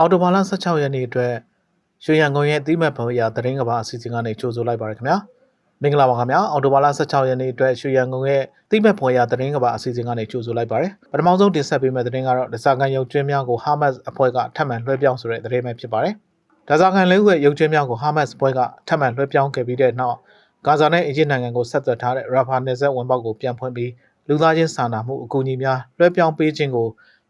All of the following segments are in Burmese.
အော်တိုဘာလ16ရက်နေ့အတွက်ရွှေရန်ကုန်ရဲ့အတိမတ်ဘဝရသတင်းကဘာအစီအစဉ်ကနေကြိုဆိုလိုက်ပါရခင်ဗျာမင်္ဂလာပါခင်ဗျာအော်တိုဘာလ16ရက်နေ့အတွက်ရွှေရန်ကုန်ရဲ့အတိမတ်ဘဝရသတင်းကဘာအစီအစဉ်ကနေကြိုဆိုလိုက်ပါရပထမဆုံးတင်ဆက်ပေးမယ့်သတင်းကတော့ဒဇာကန်ရုပ်ကျွင်းများကိုဟာမတ်စ်အဖွဲ့ကထပ်မံလွှဲပြောင်းဆိုတဲ့သတင်းပဲဖြစ်ပါတယ်ဒဇာကန်လေးဦးရဲ့ရုပ်ကျွင်းများကိုဟာမတ်စ်အဖွဲ့ကထပ်မံလွှဲပြောင်းခဲ့ပြီးတဲ့နောက်ဂါဇာနဲ့အီဂျစ်နိုင်ငံကိုဆက်သွယ်ထားတဲ့ရာဖာနယ်စပ်ဝင်ပေါက်ကိုပြန်ဖွင့်ပြီးလူသားချင်းစာနာမှုအကူအညီများလွှဲပြောင်းပေးခြင်းကို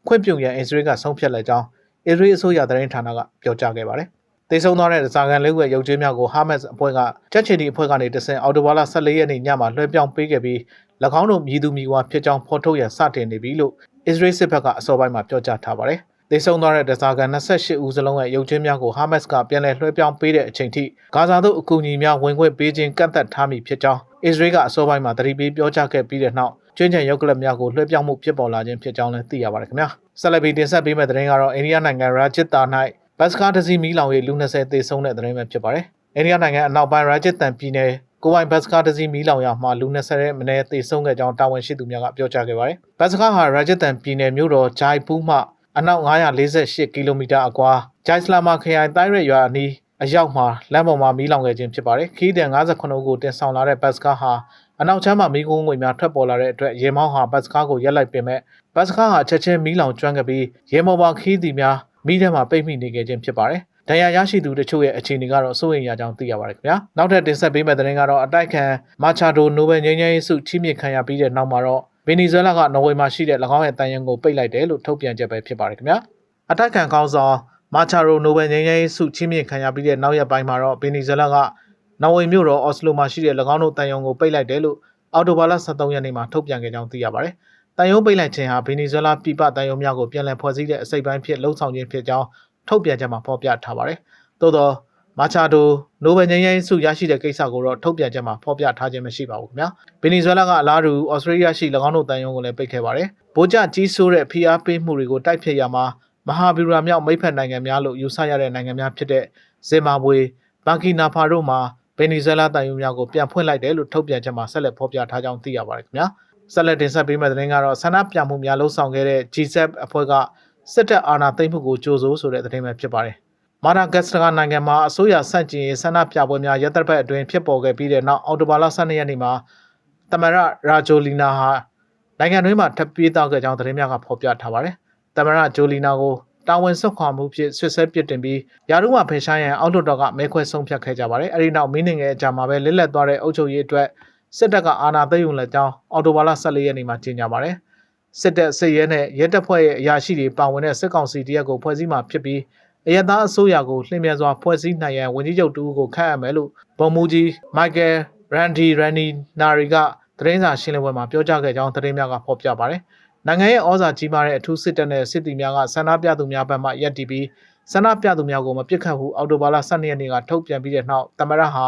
ခွင့်ပြုရန်အစ္စရေးကဆုံးဖြတ်လိုက်ကြောင်း အစ္စရေးအစိုးရသတင်းဌာနကပြောကြားခဲ့ပါတယ်။တေဆုံးသွားတဲ့စာကန်လေးခုရဲ့ရုပ်ချင်းများကိုဟာမတ်စ်အဖွဲ့ကချက်ချီတီအဖွဲ့ကနေတဆင့်အော်တိုဘာလ14ရက်နေ့ညမှာလွှဲပြောင်းပေးခဲ့ပြီး၎င်းတို့မြည်သူမြည်ဝါဖြစ်ကြောင်းဖော်ထုတ်ရန်စတင်နေပြီလို့အစ္စရေးစစ်ဘက်ကအစောပိုင်းမှာပြောကြားထားပါတယ်။တေဆုံးသွားတဲ့ဒဇာကန်28ဦးစလုံးရဲ့ရုပ်ချင်းများကိုဟာမတ်စ်ကပြန်လည်လွှဲပြောင်းပေးတဲ့အချိန်ထိဂါဇာသို့အကူအညီများဝင်ခွင့်ပေးခြင်းကန့်သတ်ထားမည်ဖြစ်ကြောင်းအစ္စရေးကအစောပိုင်းမှာတတိပေးပြောကြားခဲ့ပြီးတဲ့နောက်ကျွင်းချံရုပ်ကလပ်များကိုလွှဲပြောင်းမှုဖြစ်ပေါ်လာခြင်းဖြစ်ကြောင်းလည်းသိရပါတယ်ခင်ဗျာ ဆက်လက်ပြီးတင်ဆက်ပေးမယ့်သတင်းကတော့အိန္ဒိယနိုင်ငံရာဂျစ်တာ၌ဘတ်စကားတစ်စီးမီးလောင်၍လူ20သေဆုံးတဲ့သတင်းပဲဖြစ်ပါတယ်အိန္ဒိယနိုင်ငံအနောက်ပိုင်းရာဂျစ်တန်ပြည်နယ်ကိုပိုင်ဘတ်စကားတစ်စီးမီးလောင်ရမှာလူ20ရဲ့မနေ့သေဆုံးခဲ့ကြောင်းတာဝန်ရှိသူများကပြောကြားခဲ့ပါတယ်ဘတ်စကားဟာရာဂျစ်တန်ပြည်နယ်မြို့တော်ဂျိုင်ပူးမှအနောက်948ကီလိုမီတာအကွာဂျိုင်စလာမာခရိုင်တိုင်းရက်ရွာအနီးအရောက်မှာလမ်းပေါ်မှာမီးလောင်ခဲ့ခြင်းဖြစ်ပါတယ်ခီးတန်58ဦးကိုတင်ဆောင်လာတဲ့ဘတ်စကားဟာအနောက်ချမ်းမှာမီးကုန်းငွေများထွက်ပေါ်လာတဲ့အတွက်ရေမောင်းဟာဘတ်စကားကိုရက်လိုက်ပင်မဲ့ ဘတ်စကားဟာချက်ချင်းမီးလောင်ကျွမ်းခဲ့ပြီးရေမောပါခီးသည်များမီးထဲမှာပိတ်မိနေခဲ့ခြင်းဖြစ်ပါတယ်။ဒဏ်ရာရရှိသူတချို့ရဲ့အခြေအနေကတော့စိုးရိမ်ရကြောင်းသိရပါတယ်ခင်ဗျာ။နောက်ထပ်တင်ဆက်ပေးမယ့်သတင်းကတော့အတိုက်ခံမာချာဒိုနိုဘယ်ငြိမ်းချမ်းရေးဆုချီးမြှင့်ခံရပြီးတဲ့နောက်မှာတော့ဗင်နီဇွဲလားကနော်ဝေမှာရှိတဲ့၎င်းရဲ့တန်ရုံကိုပိတ်လိုက်တယ်လို့ထုတ်ပြန်ချက်ပဲဖြစ်ပါတယ်ခင်ဗျာ။အတိုက်ခံကောင်းဆောင်မာချာရိုနိုဘယ်ငြိမ်းချမ်းရေးဆုချီးမြှင့်ခံရပြီးတဲ့နောက်ရက်ပိုင်းမှာတော့ဗင်နီဇွဲလားကနော်ဝေမြို့တော်အော်စလိုမှာရှိတဲ့၎င်းတို့တန်ရုံကိုပိတ်လိုက်တယ်လို့အော်တိုဘာလ23ရက်နေ့မှာထုတ်ပြန်ခဲ့ကြောင်းသိရပါတယ်။ တန်ယုံပိတ်လိုက်ခြင်းဟာဗင်နီဇွဲလားပြည်ပတန်ယုံများကိုပြန်လည်ဖွဲ့စည်းတဲ့အစိပ်ပိုင်းဖြစ်လှုံ့ဆော်ခြင်းဖြစ်ကြောင်းထုတ်ပြန်ချက်မှာဖော်ပြထားပါတယ်။သို့သောမာချာဒိုနိုဘယ်ငြိမ်းချမ်းရေးဆုရရှိတဲ့ကိစ္စကိုတော့ထုတ်ပြန်ချက်မှာဖော်ပြထားခြင်းမရှိပါဘူးခင်ဗျာ။ဗင်နီဇွဲလားကအလားတူဩစတြေးလျရှိ၎င်းတို့တန်ယုံကိုလည်းပိတ်ခဲ့ပါတယ်။ဗိုလ်ကျကြီးစိုးတဲ့ဖိအားပေးမှုတွေကိုတိုက်ဖျက်ရမှာမဟာဗီရာမြောက်မိဖက်နိုင်ငံများလို့ယူဆရတဲ့နိုင်ငံများဖြစ်တဲ့ဇင်မာဘွေဘာကီနာဖာတို့မှာဗင်နီဇွဲလားတန်ယုံများကိုပြန်ဖွင့်လိုက်တယ်လို့ထုတ်ပြန်ချက်မှာဆက်လက်ဖော်ပြထားကြောင်းသိရပါတယ်ခင်ဗျာ။ ဆက်လက်တင်ဆက်ပေးမယ့်သတင်းကတော့ဆန္ဒပြမှုများလှုံ့ဆော်ခဲ့တဲ့ G7 အဖွဲ့ကစစ်တပ်အာဏာသိမ်းမှုကိုကြိုဆိုဆိုတဲ့သတင်းပဲဖြစ်ပါတယ်။မာဒါဂတ်စတကာနိုင်ငံမှာအစိုးရဆန့်ကျင်ရေးဆန္ဒပြပွဲများရက်သက်ပတ်အတွင်းဖြစ်ပေါ်ခဲ့ပြီးတဲ့နောက်အော်တိုဘာလ12ရက်နေ့မှာတမရရာဂျိုလီနာဟာနိုင်ငံတွင်းမှာထပ်ပြေးတောက်ခဲ့ကြောင်းသတင်းများကဖော်ပြထားပါတယ်။တမရဂျိုလီနာကိုတာဝန်ဆွတ်ခွာမှုဖြင့်ဆွတ်ဆဲပစ်တင်ပြီးယာရုမှဖယ်ရှားရန်အောက်လွှတ်တော်ကမဲခွဲဆုံးဖြတ်ခဲ့ကြပါတယ်။အဲဒီနောက်မင်းနိုင်ငံအကြမှာပဲလစ်လက်သွားတဲ့အုပ်ချုပ်ရေးအတွက် စစ်တပ်ကအာဏာသိမ်းယူလက်ကြောင်းအော်တိုဘာလ14ရက်နေ့မှာကြေညာပါတယ်။စစ်တပ်စစ်ရဲနဲ့ရဲတပ်ဖွဲ့ရဲ့အရာရှိတွေပါဝင်တဲ့စစ်ကောင်စီတရက်ကိုဖွဲ့စည်းမှာဖြစ်ပြီးအရသားအစိုးရကိုလှည့်မြန်စွာဖွဲ့စည်းနိုင်ရန်ဝန်ကြီးချုပ်တူကိုခန့်အပ်မယ်လို့ဗိုလ်မှူးကြီးမိုက်ကယ်ရန်ဒီရန်နီနာရီကသတင်းစာရှင်းလင်းပွဲမှာပြောကြားခဲ့ကြောင်းသတင်းများကဖော်ပြပါတယ်။နိုင်ငံရဲ့ဩဇာကြီးမားတဲ့အထူးစစ်တပ်နဲ့စစ်တီများကဆန္ဒပြသူများဘက်မှရပ်တည်ပြီးဆန္ဒပြသူများကိုမပစ်ခတ်ဘူးအော်တိုဘာလ12ရက်နေ့ကထုတ်ပြန်ပြီးတဲ့နောက်တမရဟာ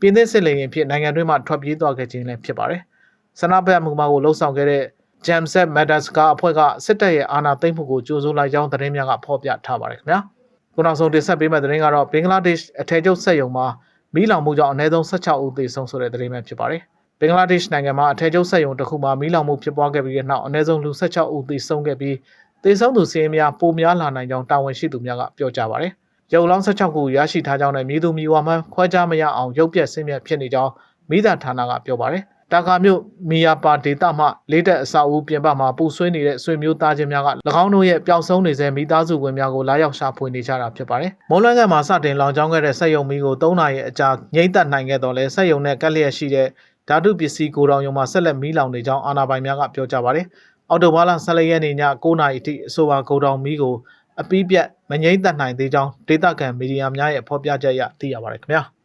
ပြည်သစ်စစ်လေရင်ဖြစ်နိုင်ငံတွင်းမှာထွက်ပြေးသွားခဲ့ခြင်းလည်းဖြစ်ပါတယ်။ဆန္ဒပြမှုမှာကိုလှုံ့ဆော်ခဲ့တဲ့ Jamset Madagascar အဖွဲ့ကစစ်တပ်ရဲ့အာဏာသိမ်းမှုကိုကြိုးစိုးလိုက်ကြောင်းသတင်းများကဖော်ပြထားပါတယ်ခင်ဗျာ။ခုနောက်ဆုံးတင်ဆက်ပေးမယ့်သတင်းကတော့ဘင်္ဂလားဒေ့ရှ်အထည်ချုပ်စက်ရုံမှာမီးလောင်မှုကြောင့်အနည်းဆုံး16ဦးသေဆုံးဆိုတဲ့သတင်းပဲဖြစ်ပါတယ်။ဘင်္ဂလားဒေ့ရှ်နိုင်ငံမှာအထည်ချုပ်စက်ရုံတစ်ခုမှာမီးလောင်မှုဖြစ်ပွားခဲ့ပြီးတဲ့နောက်အနည်းဆုံးလူ16ဦးသေဆုံးခဲ့ပြီးသေဆုံးသူစင်းများပိုများလာနိုင်ကြောင်းတာဝန်ရှိသူများကပြောကြားပါတယ်။ ရုပ်လောင်း16ခုရရှိထားကြောင်းနဲ့မြေသူမြေဝါမှခွဲခြားမရအောင်ရုပ်ပြက်ဆင်းပြက်ဖြစ်နေကြောင်းမိသားဌာနကပြောပါတယ်။တာကာမြို့မီယာပါဒေတာမှလေးတက်အစာအုပ်ပြင်ပမှာပူဆွေးနေတဲ့ဆွေမျိုးသားချင်းများက၎င်းတို့ရဲ့ပျောက်ဆုံးနေစေမိသားစုဝင်များကိုလာရောက်ရှာဖွေနေကြတာဖြစ်ပါတယ်။မုံလွန်းကမှာစတင်လောင်ကျွမ်းခဲ့တဲ့စက်ရုံမီးကို3နာရီအကြာငိမ့်သက်နိုင်ခဲ့တော့လဲစက်ရုံနဲ့ကက်လျက်ရှိတဲ့ဓာတုပစ္စည်းကိုတောင်ရုံမှာဆက်လက်မီးလောင်နေကြောင်းအာဏာပိုင်များကပြောကြားပါတယ်။အော်တိုဘာလ14ရက်နေ့ည9နာရီအထိအဆိုပါကိုတောင်မီးကို အပီးပြတ်မငိမ့်သက်နိုင်သေးကြောင်းဒေသခံမီဒီယာများရဲ့ဖော်ပြချက်အရသိရပါတယ်ခင်ဗျာ။